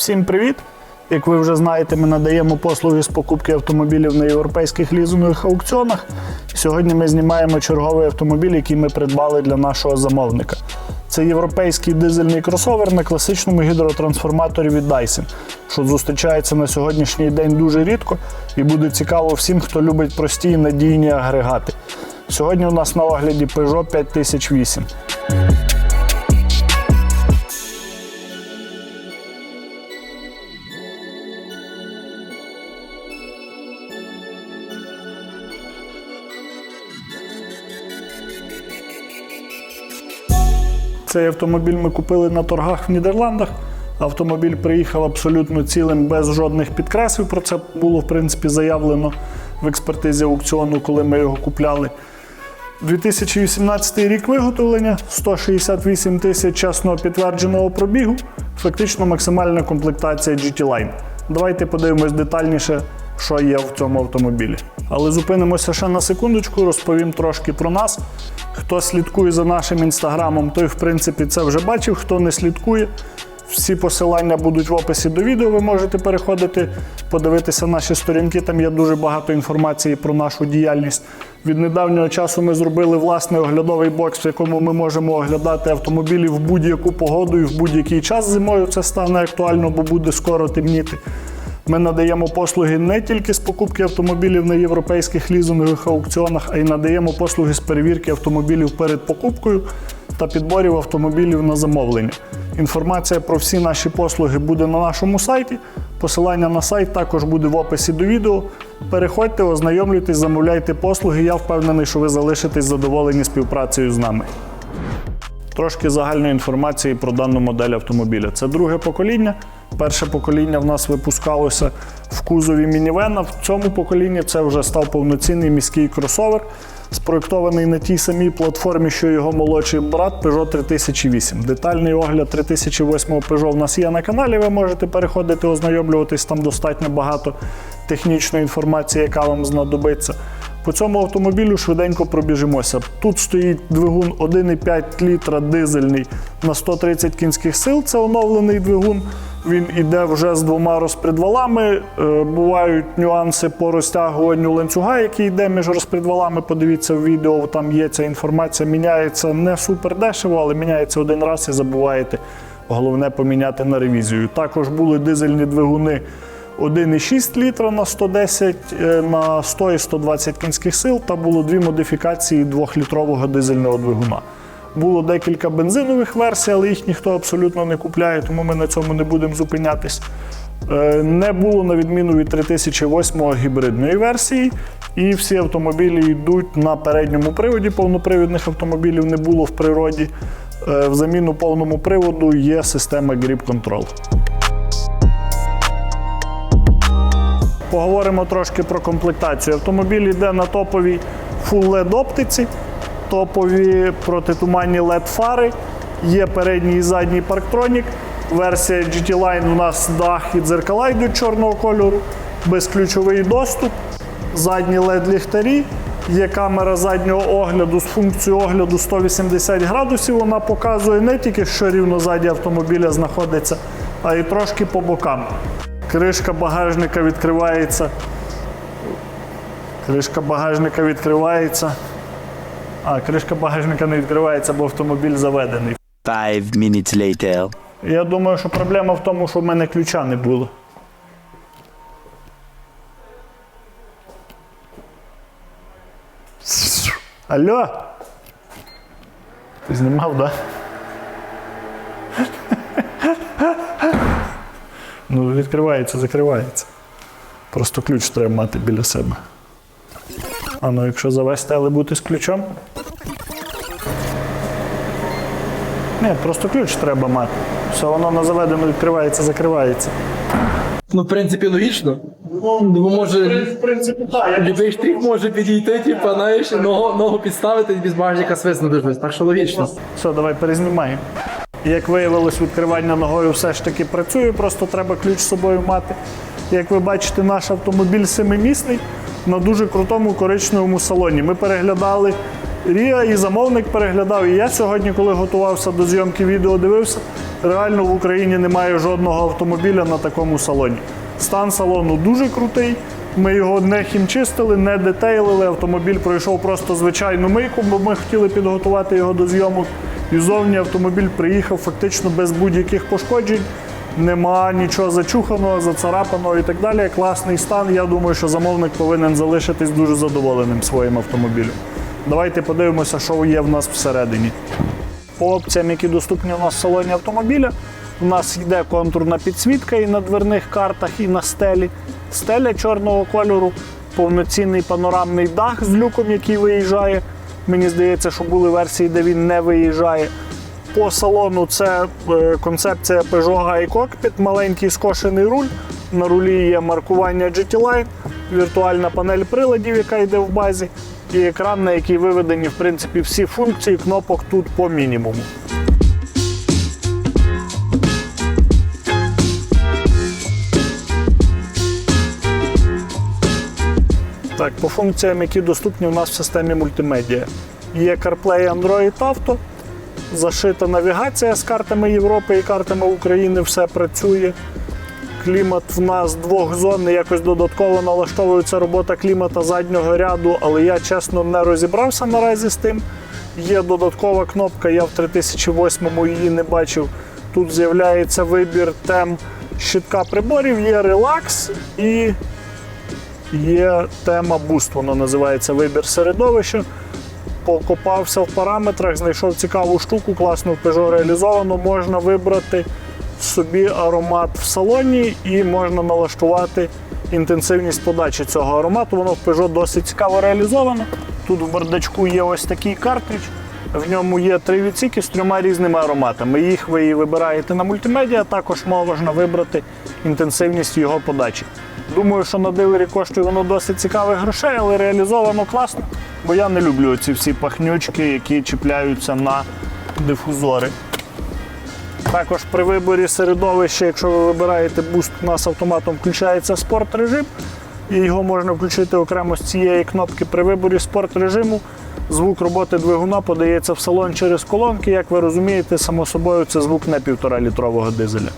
Всім привіт! Як ви вже знаєте, ми надаємо послуги з покупки автомобілів на європейських лізингових аукціонах. Сьогодні ми знімаємо черговий автомобіль, який ми придбали для нашого замовника. Це європейський дизельний кросовер на класичному гідротрансформаторі від Dyson, що зустрічається на сьогоднішній день дуже рідко і буде цікаво всім, хто любить прості і надійні агрегати. Сьогодні у нас на огляді Peugeot 5008. Цей автомобіль ми купили на торгах в Нідерландах. Автомобіль приїхав абсолютно цілим, без жодних підкреслів. Про це було в принципі заявлено в експертизі аукціону, коли ми його купляли. 2018 рік виготовлення, 168 тисяч чесного підтвердженого пробігу, фактично максимальна комплектація GT Line. Давайте подивимось детальніше, що є в цьому автомобілі. Але зупинимося ще на секундочку, розповім трошки про нас. Хто слідкує за нашим інстаграмом, той в принципі це вже бачив. Хто не слідкує, всі посилання будуть в описі до відео. Ви можете переходити, подивитися наші сторінки. Там є дуже багато інформації про нашу діяльність. Від недавнього часу ми зробили власний оглядовий бокс, в якому ми можемо оглядати автомобілі в будь-яку погоду і в будь-який час зимою. Це стане актуально, бо буде скоро темніти. Ми надаємо послуги не тільки з покупки автомобілів на європейських лізингових аукціонах, а й надаємо послуги з перевірки автомобілів перед покупкою та підборів автомобілів на замовлення. Інформація про всі наші послуги буде на нашому сайті. Посилання на сайт також буде в описі до відео. Переходьте, ознайомлюйтесь, замовляйте послуги. Я впевнений, що ви залишитесь задоволені співпрацею з нами. Трошки загальної інформації про дану модель автомобіля. Це друге покоління. Перше покоління в нас випускалося в кузові мінівена. В цьому поколінні це вже став повноцінний міський кросовер, спроєктований на тій самій платформі, що його молодший брат Peugeot 3008. Детальний огляд 3008 Peugeot в нас є на каналі. Ви можете переходити, ознайомлюватись. Там достатньо багато технічної інформації, яка вам знадобиться. По цьому автомобілю швиденько пробіжимося. Тут стоїть двигун 1,5 літра дизельний на 130 кінських сил. Це оновлений двигун. Він іде вже з двома розпредвалами. Е, Бувають нюанси по розтягуванню ланцюга, який йде між розпредвалами. Подивіться в відео, там є ця інформація. Міняється не супер дешево, але міняється один раз і забуваєте. Головне поміняти на ревізію. Також були дизельні двигуни 1,6 літра на 110 е, на 100 і 120 кінських сил та було дві модифікації 2-літрового дизельного двигуна. Було декілька бензинових версій, але їх ніхто абсолютно не купляє, тому ми на цьому не будемо зупинятись. Е, Не було на відміну від 3008 гібридної версії, і всі автомобілі йдуть на передньому приводі. Повнопривідних автомобілів не було в природі. Е, В заміну повному приводу є система Grip Control. Поговоримо трошки про комплектацію. Автомобіль йде на топовій Full LED оптиці, топові протитуманні LED фари, є передній і задній парктронік. Версія GT Line у нас дах і дзеркала йдуть чорного кольору, безключовий доступ, задні LED ліхтарі. Є камера заднього огляду з функцією огляду 180 градусів. Вона показує не тільки, що рівно ззаді автомобіля знаходиться, а й трошки по бокам. Кришка багажника відкривається. Кришка багажника відкривається. А, кришка багажника не відкривається, бо автомобіль заведений. Five minutes later. Я думаю, що проблема в тому, що в мене ключа не було. Алло? Ти знімав, так? Да? ну, відкривається, закривається. Просто ключ треба мати біля себе. А ну, якщо завести, але бути з ключом. Ні, просто ключ треба мати. Все воно на заведено відкривається, закривається. Ну, в принципі, логічно. Бо може В принципі, так. любий штрих може підійти, типу, знаєш, ногу, ногу підставити і без багажника свиснути щось. Так що логічно. Все, давай перезнімаємо. Як виявилось, відкривання ногою все ж таки працює, просто треба ключ з собою мати. Як ви бачите, наш автомобіль семимісний на дуже крутому коричневому салоні. Ми переглядали Рія і замовник переглядав. І я сьогодні, коли готувався до зйомки відео, дивився. Реально в Україні немає жодного автомобіля на такому салоні. Стан салону дуже крутий. Ми його не хімчистили, не детейлили. Автомобіль пройшов просто звичайну мийку, бо ми хотіли підготувати його до зйомок. І зовні автомобіль приїхав фактично без будь-яких пошкоджень. Нема нічого зачуханого, зацарапаного і так далі. Класний стан. Я думаю, що замовник повинен залишитись дуже задоволеним своїм автомобілем. Давайте подивимося, що є в нас всередині. По опціям, які доступні у нас в салоні автомобіля, у нас йде контурна підсвітка і на дверних картах, і на стелі. Стеля чорного кольору, повноцінний панорамний дах з люком, який виїжджає. Мені здається, що були версії, де він не виїжджає. По салону це е, концепція Peugeot High Cockpit, маленький скошений руль. На рулі є маркування GT Line, віртуальна панель приладів, яка йде в базі, і екран, на який виведені в принципі всі функції кнопок тут по мінімуму. Так, по функціям, які доступні у нас в системі мультимедіа. Є CarPlay Android Auto, зашита навігація з картами Європи і картами України, все працює. Клімат в нас двохзонний, якось додатково налаштовується робота клімата заднього ряду, але я чесно не розібрався наразі з тим. Є додаткова кнопка, я в 3008-му її не бачив. Тут з'являється вибір тем щитка приборів, є релакс і є тема Boost, воно називається вибір середовища. Покопався в параметрах, знайшов цікаву штуку, класно в Peugeot реалізовано. Можна вибрати собі аромат в салоні і можна налаштувати інтенсивність подачі цього аромату. Воно в Peugeot досить цікаво реалізовано. Тут в бардачку є ось такий картридж. В ньому є три відсіки з трьома різними ароматами. Їх ви вибираєте на мультимедіа, також можна вибрати інтенсивність його подачі. Думаю, що на дилері коштує воно досить цікавих грошей, але реалізовано класно, бо я не люблю ці всі пахнючки, які чіпляються на дифузори. Також при виборі середовища, якщо ви вибираєте буст, у нас автоматом включається спорт режим, і його можна включити окремо з цієї кнопки. При виборі спорт режиму звук роботи двигуна подається в салон через колонки. Як ви розумієте, само собою це звук не 1,5 літрового дизеля.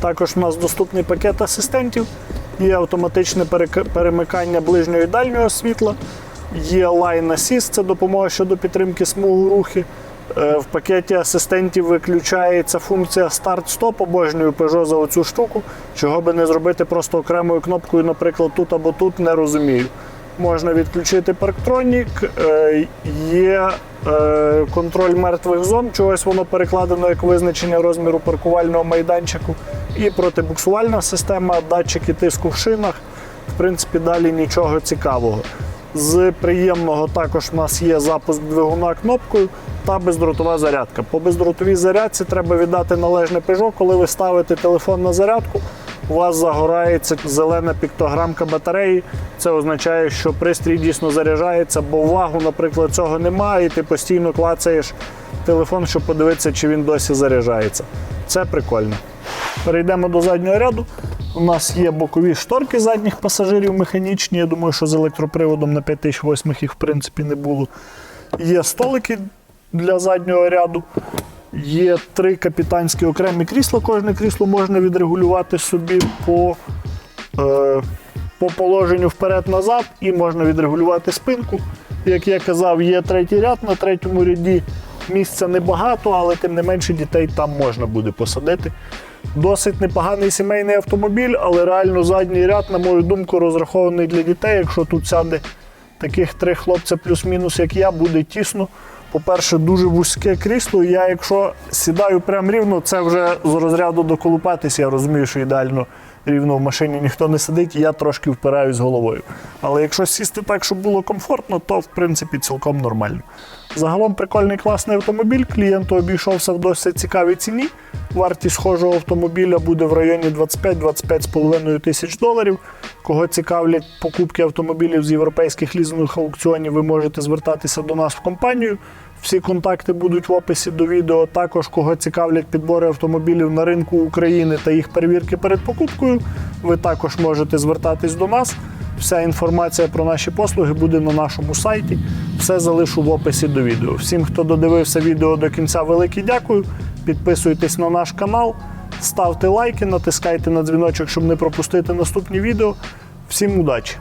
Також у нас доступний пакет асистентів, є автоматичне перемикання ближнього і дальнього світла, є Line Assist, це допомога щодо підтримки смугу рухи. Е, В пакеті асистентів виключається функція старт-стоп, обожнюю Peugeot за оцю штуку. Чого би не зробити просто окремою кнопкою, наприклад, тут або тут, не розумію. Можна відключити парктронік, е, є е, контроль мертвих зон, чогось воно перекладено як визначення розміру паркувального майданчику, і протибуксувальна система, датчики тиску в шинах. В принципі, далі нічого цікавого. З приємного також у нас є запуск двигуна кнопкою та бездротова зарядка. По бездротовій зарядці треба віддати належне Peugeot, коли ви ставите телефон на зарядку, у вас загорається зелена піктограмка батареї. Це означає, що пристрій дійсно заряджається, бо вагу, наприклад, цього немає, і ти постійно клацаєш телефон, щоб подивитися, чи він досі заряджається. Це прикольно. Перейдемо до заднього ряду. У нас є бокові шторки задніх пасажирів механічні. Я думаю, що з електроприводом на 5008 їх в принципі не було. Є столики для заднього ряду. Є три капітанські окремі крісла. Кожне крісло можна відрегулювати собі по, е, по положенню вперед-назад і можна відрегулювати спинку. Як я казав, є третій ряд на третьому ряді. Місця небагато, але тим не менше дітей там можна буде посадити. Досить непоганий сімейний автомобіль, але реально задній ряд, на мою думку, розрахований для дітей. Якщо тут сяде таких три хлопця плюс-мінус, як я, буде тісно. По-перше, дуже вузьке крісло. Я, якщо сідаю прямо рівно, це вже з розряду доколупатись. Я розумію, що ідеально рівно в машині ніхто не сидить, я трошки впираюсь головою. Але якщо сісти так, щоб було комфортно, то в принципі цілком нормально. Загалом прикольний класний автомобіль. Клієнту обійшовся в досить цікавій ціні. Вартість схожого автомобіля буде в районі 25-25,5 тисяч доларів. Кого цікавлять покупки автомобілів з європейських лізингових аукціонів, ви можете звертатися до нас в компанію. Всі контакти будуть в описі до відео. Також кого цікавлять підбори автомобілів на ринку України та їх перевірки перед покупкою. Ви також можете звертатись до нас. Вся інформація про наші послуги буде на нашому сайті. Все залишу в описі до відео. Всім, хто додивився відео до кінця, велике дякую. Підписуйтесь на наш канал, ставте лайки, натискайте на дзвіночок, щоб не пропустити наступні відео. Всім удачі!